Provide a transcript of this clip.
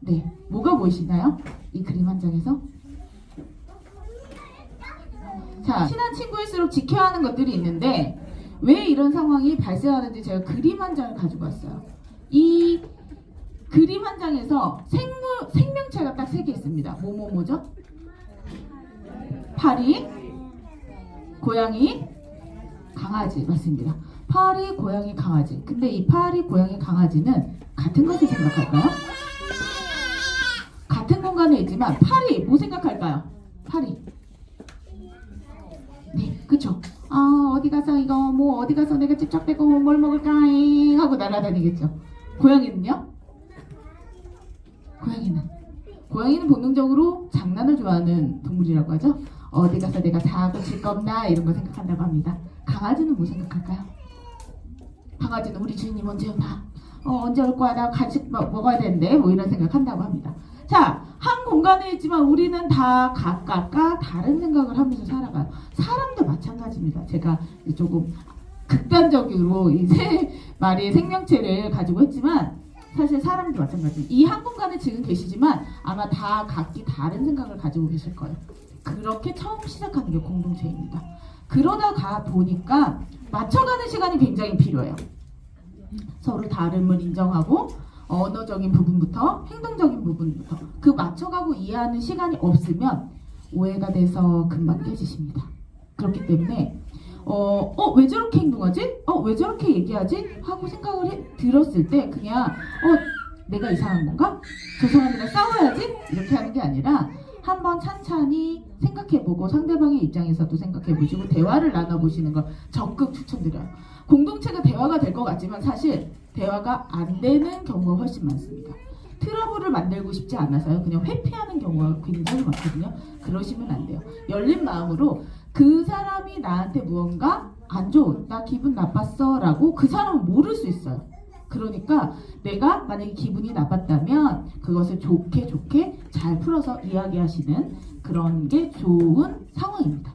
네, 뭐가 보이시나요? 이 그림 한 장에서? 자, 친한 친구일수록 지켜야 하는 것들이 있는데 왜 이런 상황이 발생하는지 제가 그림 한 장을 가지고 왔어요. 이 그림 한 장에서 생물, 생명체가 딱 세 개 있습니다. 뭐뭐뭐죠? 파리, 고양이, 강아지 맞습니다. 파리, 고양이, 강아지. 근데 이 파리, 고양이, 강아지는 같은 것을 생각할까요? 공간에 있지만 파리 뭐 생각할까요? 파리. 네, 그쵸. 아 어디 가서 이거 뭐 어디 가서 내가 집착되고 뭘 먹을까 잉 하고 날아다니겠죠. 고양이는요? 고양이는 고양이는 본능적으로 장난을 좋아하는 동물이라고 하죠. 어디 가서 내가 자고 질 겁나 이런 거 생각한다고 합니다. 강아지는 뭐 생각할까요? 강아지는 우리 주인님 언제 오나? 어, 언제 올 거야? 나 간식 먹, 먹어야 되는데 뭐 이런 생각한다고 합니다. 자, 한 공간에 있지만 우리는 다 각각과 다른 생각을 하면서 살아가요. 사람도 마찬가지입니다. 제가 조금 극단적으로 이 세 마리의 생명체를 가지고 했지만 사실 사람도 마찬가지. 이 한 공간에 지금 계시지만 아마 다 각기 다른 생각을 가지고 계실 거예요. 그렇게 처음 시작하는 게 공동체입니다. 그러다가 보니까 맞춰가는 시간이 굉장히 필요해요. 서로 다름을 인정하고 언어적인 부분부터 행동적인 부분부터 그 맞춰가고 이해하는 시간이 없으면 오해가 돼서 금방 깨지십니다. 그렇기 때문에 어, 어, 왜 저렇게 행동하지? 어, 왜 저렇게 얘기하지? 하고 생각을 해- 들었을 때 그냥 어, 내가 이상한 건가? 저 사람이랑 싸워야지? 이렇게 하는 게 아니라 한번 찬찬히 생각해보고 상대방의 입장에서도 생각해보시고 대화를 나눠보시는 걸 적극 추천드려요. 공동체가 대화가 될 것 같지만 사실 대화가 안 되는 경우가 훨씬 많습니다. 트러블을 만들고 싶지 않아서요. 그냥 회피하는 경우가 굉장히 많거든요. 그러시면 안 돼요. 열린 마음으로 그 사람이 나한테 무언가 안 좋은, 나 기분 나빴어 라고 그 사람은 모를 수 있어요. 그러니까 내가 만약에 기분이 나빴다면 그것을 좋게 좋게 잘 풀어서 이야기하시는 그런 게 좋은 상황입니다.